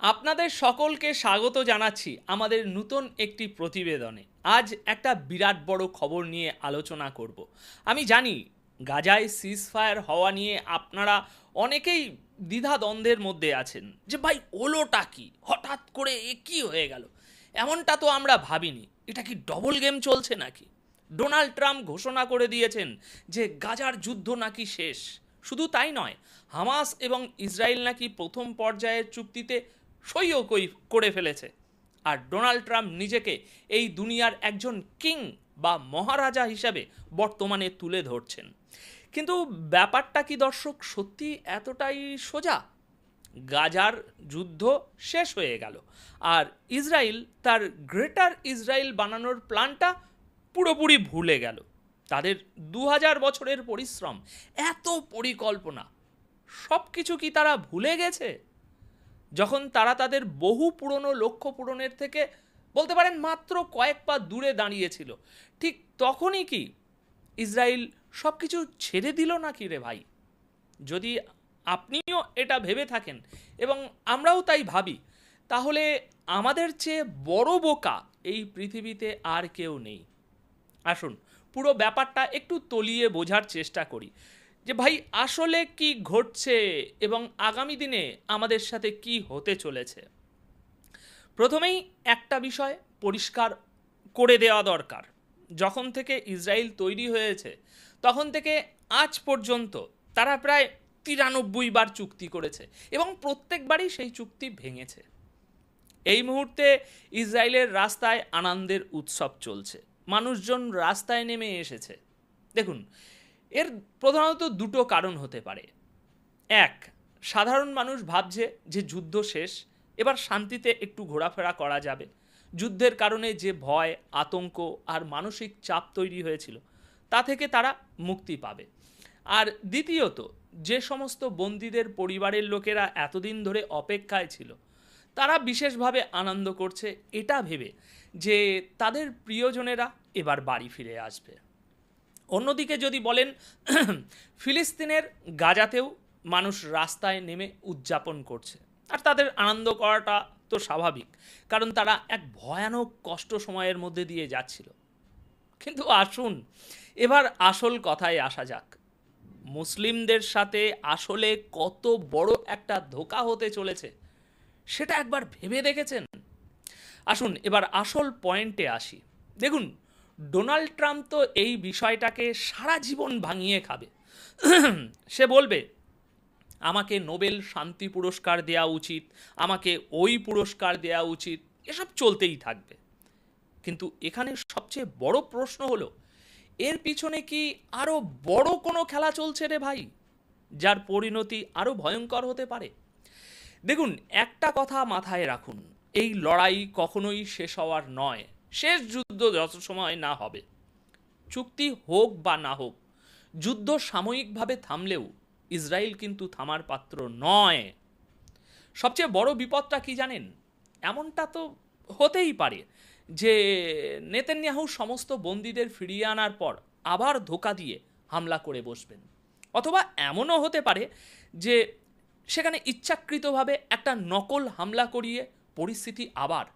আপনাদের সকলকে স্বাগত জানাচ্ছি আমাদের নতুন একটি প্রতিবেদনে। আজ একটা বিরাট বড় খবর নিয়ে আলোচনা করব। আমি জানি, গাজায় সিজফায়ার হওয়া নিয়ে আপনারা অনেকেই দ্বিধাদ্বন্দ্বের মধ্যে আছেন যে, ভাই, ওলোটা কি? হঠাৎ করে এ কি হয়ে গেল? এমনটা তো আমরা ভাবিনি। এটা কি ডবল গেম চলছে নাকি? ডোনাল্ড ট্রাম্প ঘোষণা করে দিয়েছেন যে, গাজার যুদ্ধ নাকি শেষ। শুধু তাই নয়, হামাস এবং ইসরায়েল নাকি প্রথম পর্যায়ের চুক্তিতে সইও কই- করে ফেলেছে। আর ডোনাল্ড ট্রাম্প নিজেকে এই দুনিয়ার একজন কিং বা মহারাজা হিসাবে বর্তমানে তুলে ধরছেন। কিন্তু ব্যাপারটা কি দর্শক, সত্যি এতটাই সোজা? গাজার যুদ্ধ শেষ হয়ে গেল, আর ইসরায়েল, তার গ্রেটার ইসরায়েল বানানোর প্ল্যানটা পুরোপুরি ভুলে গেল। তাদের দু হাজার বছরের পরিশ্রম, এত পরিকল্পনা সব কিছু কি তারা ভুলে গেছে? যখন তারা তাদের বহু পুরনো লক্ষ্য পূরণের থেকে বলতে পারেন মাত্র কয়েক পা দূরে দাঁড়িয়েছিল, ঠিক তখনই কি ইসরায়েল সব কিছু ছেড়ে দিল নাকি রে ভাই? যদি আপনিও এটা ভেবে থাকেন এবং আমরাও তাই ভাবি, তাহলে আমাদের চেয়ে বড় বোকা এই পৃথিবীতে আর কেউ নেই। আসুন পুরো ব্যাপারটা একটু তলিয়ে বোঝার চেষ্টা করি। যে ভাই, আসলে কি ঘটছে এবং আগামী দিনে আমাদের সাথে কি হতে চলেছে? প্রথমেই একটা বিষয় পরিষ্কার করে দেওয়া দরকার। যখন থেকে ইসরায়েল তৈরি হয়েছে, তখন থেকে আজ পর্যন্ত তারা প্রায় তিরানব্বই বার চুক্তি করেছে এবং প্রত্যেকবারই সেই চুক্তি ভেঙেছে। এই মুহূর্তে ইসরায়েলের রাস্তায় আনন্দের উৎসব চলছে। মানুষজন রাস্তায় নেমে এসেছে। দেখুন এর প্রধানত দুটো কারণ হতে পারে। এক, সাধারণ মানুষ ভাবছে যে যুদ্ধ শেষ, এবার শান্তিতে একটু ঘোরাফেরা করা যাবে। যুদ্ধের কারণে যে ভয়, আতঙ্ক আর মানসিক চাপ তৈরি হয়েছিল, তা থেকে তারা মুক্তি পাবে। আর দ্বিতীয়ত, যে সমস্ত বন্দীদের পরিবারের লোকেরা এতদিন ধরে অপেক্ষায় ছিল, তারা বিশেষভাবে আনন্দ করছে, এটা ভেবে যে তাদের প্রিয়জনেরা এবার বাড়ি ফিরে আসবে। অন্যদিকে যদি বলেন, ফিলিস্তিনের গাজাতেও মানুষ রাস্তায় নেমে উদযাপন করছে। আর তাদের আনন্দ করাটা তো স্বাভাবিক, কারণ তারা এক ভয়ানক কষ্ট সময়ের মধ্যে দিয়ে যাচ্ছিল। কিন্তু আসুন, এবার আসল কথায় আসা যাক। মুসলিমদের সাথে আসলে কত বড় একটা ধোকা হতে চলেছে, সেটা একবার ভেবে দেখেছেন? আসুন, এবার আসল পয়েন্টে আসি। দেখুন ডোনাল্ড ট্রাম্প তো এই বিষয়টাকে সারা জীবন ভাঙিয়ে খাবে। সে বলবে, আমাকে নোবেল শান্তি পুরস্কার দেওয়া উচিত, আমাকে ওই পুরস্কার দেওয়া উচিত, এসব চলতেই থাকবে। কিন্তু এখানে সবচেয়ে বড় প্রশ্ন হলো, এর পিছনে কি আরও বড় কোনো খেলা চলছে রে ভাই, যার পরিণতি আরও ভয়ঙ্কর হতে পারে? দেখুন, একটা কথা মাথায় রাখুন, এই লড়াই কখনোই শেষ হওয়ার নয়, শেষ যুদ্ধ যত সময় না হবে। চুক্তি হোক বা না হোক, যুদ্ধ সাময়িকভাবে থামলেও ইসরায়েল কিন্তু থামার পাত্র নয়। সবচেয়ে বড় বিপদটা কি জানেন? এমনটা তো হতেই পারে যে নেতেন্যাহু সমস্ত বন্দীদের ফিরিয়ে আনার পর আবার ধোকা দিয়ে হামলা করে বসবেন। অথবা এমনও হতে পারে যে সেখানে ইচ্ছাকৃতভাবে একটা নকল হামলা করিয়ে পরিস্থিতি আবার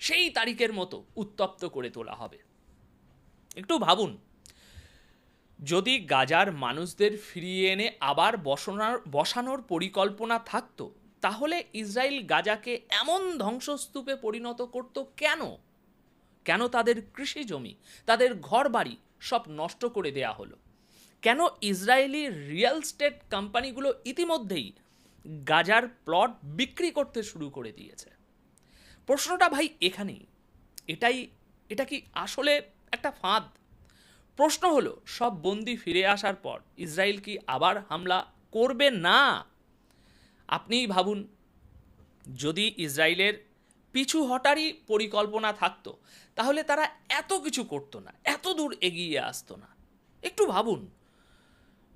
সেই তারিখের মতো উত্তপ্ত করে তোলা হবে। একটু ভাবুন, যদি গাজার মানুষদের ফিরিয়ে এনে আবার বসানোর বসানোর পরিকল্পনা থাকতো, তাহলে ইসরায়েল গাজাকে এমন ধ্বংসস্তূপে পরিণত করত কেন? কেন তাদের কৃষি জমি, তাদের ঘর বাড়ি সব নষ্ট করে দেয়া হলো? কেন ইসরায়েলি রিয়েল স্টেট কোম্পানিগুলো ইতিমধ্যেই গাজার প্লট বিক্রি করতে শুরু করে দিয়েছে? প্রশ্নটা ভাই এখানেই। এটাই, এটা কি আসলে একটা ফাঁদ? প্রশ্ন হলো, সব বন্দি ফিরে আসার পর ইসরায়েল কি আবার হামলা করবে না? আপনিই ভাবুন, যদি ইসরায়েলের পিছু হটারই পরিকল্পনা থাকতো, তাহলে তারা এত কিছু করতো না, এত দূর এগিয়ে আসতো না। একটু ভাবুন,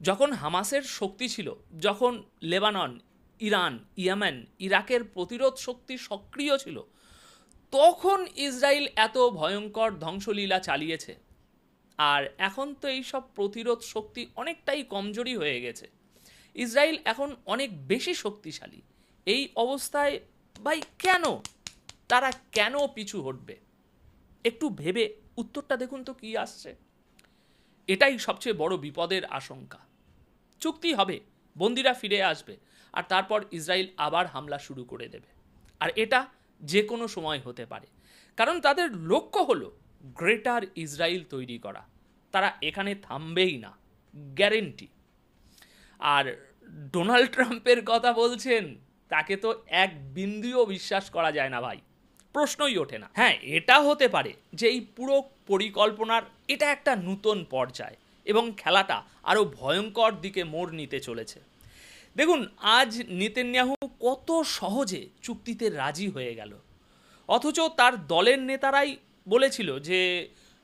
যখন হামাসের শক্তি ছিল, যখন লেবানন, ইরান, ইয়েমেন, ইরাকের প্রতিরোধ শক্তি সক্রিয় ছিল তখন ইসরায়েল এত ভয়ঙ্কর ধ্বংসলীলা চালিয়েছে। আর এখন তো এই সব প্রতিরোধ শক্তি অনেকটাই কমজোরি হয়ে গেছে। ইসরায়েল এখন অনেক বেশি শক্তিশালী। এই অবস্থায় ভাই কেন? তারা কেন পিছু হটবে? একটু ভেবে উত্তরটা দেখুন তো কি আসছে। এটাই সবচেয়ে বড় বিপদের আশঙ্কা। চুক্তি হবে, বন্দিরা ফিরে আসবে, আর তারপর ইসরায়েল আবার হামলা শুরু করে দেবে। আর এটা যে কোনো সময় হতে পারে। কারণ তাদের লক্ষ্য হলো গ্রেটার ইসরায়েল তৈরি করা। তারা এখানে থামবেই না, গ্যারেন্টি। আর ডোনাল্ড ট্রাম্পের কথা বলছেন, তাকে তো এক বিন্দুও বিশ্বাস করা যায় না ভাই, প্রশ্নই ওঠে না। হ্যাঁ এটা হতে পারে যে এই পুরো পরিকল্পনার এটা একটা নূতন পর্যায় এবং খেলাটা আরও ভয়ঙ্কর দিকে মোড় নিতে চলেছে। দেখুন, আজ নেতেন্যাহু কত সহজে চুক্তিতে রাজি হয়ে গেল। অথচ তার দলের নেতারাই বলেছিল যে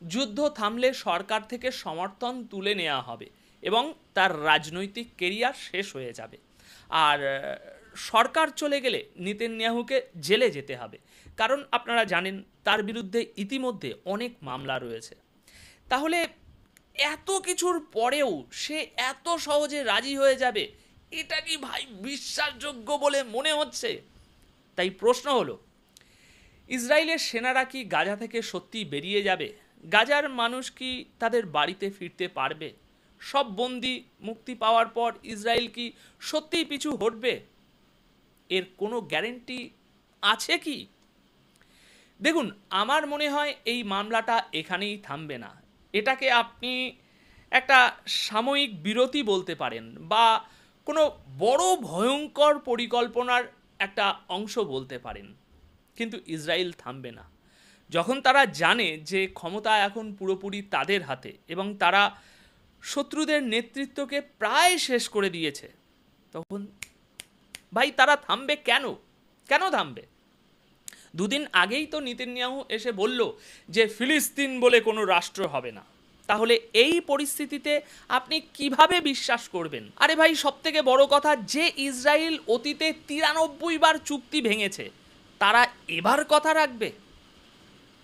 যুদ্ধ থামলে সরকার থেকে সমর্থন তুলে নেওয়া হবে এবং তার রাজনৈতিক কেরিয়ার শেষ হয়ে যাবে। আর সরকার চলে গেলে নেতানিয়াহুকে জেলে যেতে হবে। কারণ আপনারা জানেন, তার বিরুদ্ধে ইতিমধ্যে অনেক মামলা রয়েছে। তাহলে এত কিছুর পরেও সে এত সহজে রাজি হয়ে যাবে এটা কি ভাই বিশ্বাসযোগ্য বলে মনে হচ্ছে? তাই প্রশ্ন হলো, ইসরায়েলের সেনারা কি গাজা থেকে সত্যি বেরিয়ে যাবে? গাজার মানুষ কি তাদের বাড়িতে ফিরতে পারবে? সব বন্দি মুক্তি পাওয়ার পর ইসরায়েল কি সত্যিই পিছু হটবে? এর কোনো গ্যারেন্টি আছে কি? দেখুন, আমার মনে হয় এই মামলাটা এখানেই থামবে না। এটাকে আপনি একটা সাময়িক বিরতি বলতে পারেন বা কোনো বড় ভয়ঙ্কর পরিকল্পনার একটা অংশ বলতে পারেন। কিন্তু ইসরায়েল থামবে না। যখন তারা জানে যে ক্ষমতা এখন পুরোপুরি তাদের হাতে এবং তারা শত্রুদের নেতৃত্বকে প্রায় শেষ করে দিয়েছে, তখন ভাই তারা থামবে কেন? কেন থামবে? দুদিন আগেই তো নিতিনিয়াহু এসে বলল যে ফিলিস্তিন বলে কোনো রাষ্ট্র হবে না। তাহলে এই পরিস্থিতিতে আপনি কীভাবে বিশ্বাস করবেন? আরে ভাই সব থেকে বড় কথা, যে ইসরায়েল অতীতে তিরানব্বই বার চুক্তি ভেঙেছে, তারা এবার কথা রাখবে।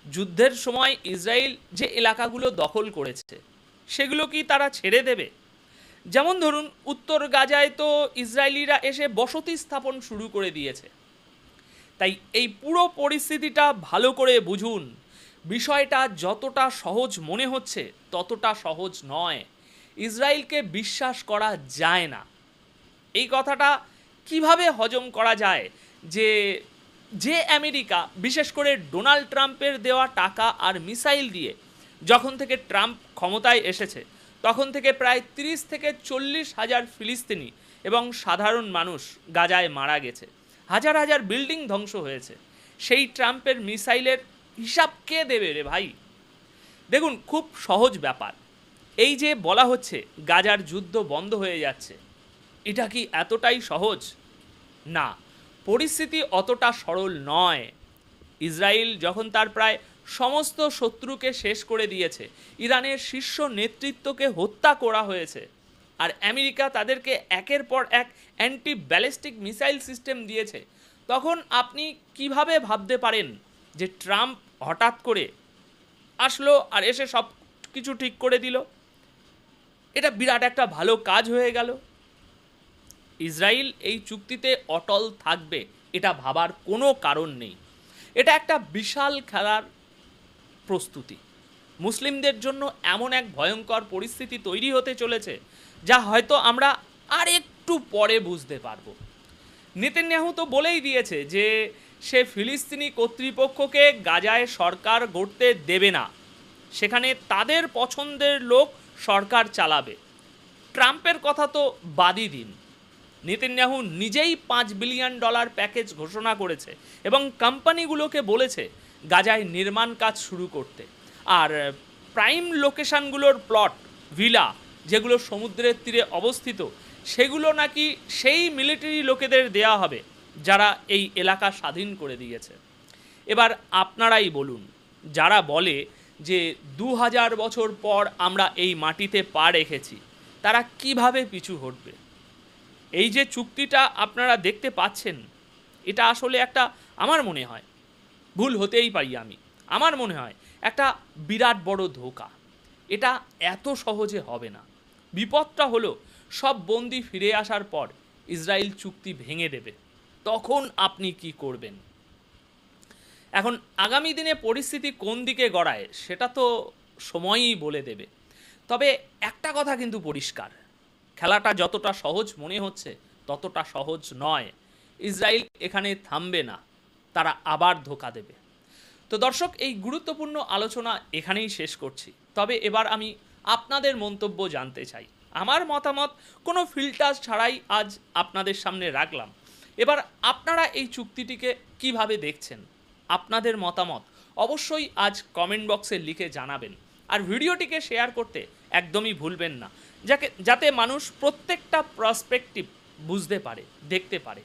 যুদ্ধের সময় ইসরায়েল যে এলাকাগুলো দখল করেছে, সেগুলো কি তারা ছেড়ে দেবে? যেমন ধরুন, উত্তর গাজায় তো ইসরায়েলিরা এসে বসতি স্থাপন শুরু করে দিয়েছে। তাই এই পুরো পরিস্থিতিটা ভালো করে বুঝুন। বিষয়টা যতটা সহজ মনে হচ্ছে, ততটা সহজ নয়। ইসরায়েলকে বিশ্বাস করা যায় না। এই কথাটা কীভাবে হজম করা যায়? যে যে আমেরিকা, বিশেষ করে ডোনাল্ড ট্রাম্পের দেওয়া টাকা আর মিসাইল দিয়ে যখন থেকে ট্রাম্প ক্ষমতায় এসেছে, তখন থেকে প্রায় তিরিশ থেকে চল্লিশ হাজার ফিলিস্তিনি এবং সাধারণ মানুষ গাজায় মারা গেছে। হাজার হাজার বিল্ডিং ধ্বংস হয়েছে। সেই ট্রাম্পের মিসাইলের হিসাব কে দেবে রে ভাই? দেখুন, খুব সহজ ব্যাপার। এই যে বলা হচ্ছে গাজার যুদ্ধ বন্ধ হয়ে যাচ্ছে, এটা কি এতটাই সহজ? না, পরিস্থিতি অতটা সরল নয়। ইসরায়েল যখন তার প্রায় সমস্ত শত্রুকে শেষ করে দিয়েছে, ইরানের শীর্ষ নেতৃত্বকে হত্যা করা হয়েছে, আর আমেরিকা তাদেরকে একের পর এক অ্যান্টি ব্যালিস্টিক মিসাইল সিস্টেম দিয়েছে, তখন আপনি কীভাবে ভাবতে পারেন যে ট্রাম্প হঠাৎ করে আসলো আর এসে সব কিছু ঠিক করে দিল। এটা বিরাট একটা ভালো কাজ হয়ে গেল। ইসরায়েল এই চুক্তিতে অটল থাকবে, এটা ভাবার কোনো কারণ নেই। এটা একটা বিশাল খেলার প্রস্তুতি। মুসলিমদের জন্য এমন এক ভয়ঙ্কর পরিস্থিতি তৈরি হতে চলেছে, যা হয়তো আমরা আর একটু পরে বুঝতে পারব। নেতানিয়াহু তো বলেই দিয়েছে যে সে ফিলিস্তিনি কর্তৃপক্ষকে গাজায় সরকার গড়তে দেবে না। সেখানে তাদের পছন্দের লোক সরকার চালাবে। ট্রাম্পের কথা তো বাদই দিন। নেতানিয়াহু নিজেই পাঁচ বিলিয়ন ডলার প্যাকেজ ঘোষণা করেছে এবং কোম্পানিগুলোকে বলেছে গাজায় নির্মাণ কাজ শুরু করতে। আর প্রাইম লোকেশনগুলোর প্লট, ভিলা, যেগুলো সমুদ্রের তীরে অবস্থিত, সেগুলো নাকি সেই মিলিটারি লোকেদের দেয়া হবে। যারা এই এলাকা স্বাধীন করে দিয়েছে। এবার আপনারাই বলুন, যারা বলে যে দু হাজার বছর পর আমরা এই মাটিতে পা রেখেছি, তারা কীভাবে পিছু হটবে? এই যে চুক্তিটা আপনারা দেখতে পাচ্ছেন, এটা আসলে একটা, আমার মনে হয়, ভুল হতেই পারি আমি, আমার মনে হয়, একটা বিরাট বড় ধোকা। এটা এত সহজে হবে না। বিপদটা হলো সব বন্দি ফিরে আসার পর ইসরায়েল চুক্তি ভেঙে দেবে। তখন আপনি কি করবেন? এখন আগামী দিনে পরিস্থিতি কোন দিকে গড়ায়, সেটা তো সময়ই বলে দেবে। তবে একটা কথা কিন্তু পরিষ্কার, খেলাটা যতটা সহজ মনে হচ্ছে, ততটা সহজ নয়। ইসরায়েল এখানে থামবে না, তারা আবার ধোকা দেবে। তো দর্শক, এই গুরুত্বপূর্ণ আলোচনা এখানেই শেষ করছি। তবে এবার আমি আপনাদের মন্তব্য জানতে চাই। আমার মতামত, কোনো ফিল্টার ছাড়াই আজ আপনাদের সামনে রাখলাম। এবার আপনারা এই চুক্তিটিকে কীভাবে দেখছেন? আপনাদের মতামত অবশ্যই আজ কমেন্ট বক্সে লিখে জানাবেন। আর ভিডিওটিকে শেয়ার করতে একদমই ভুলবেন না। যাকে, যাতে মানুষ প্রত্যেকটা প্রসপেক্টিভ বুঝতে পারে, দেখতে পারে।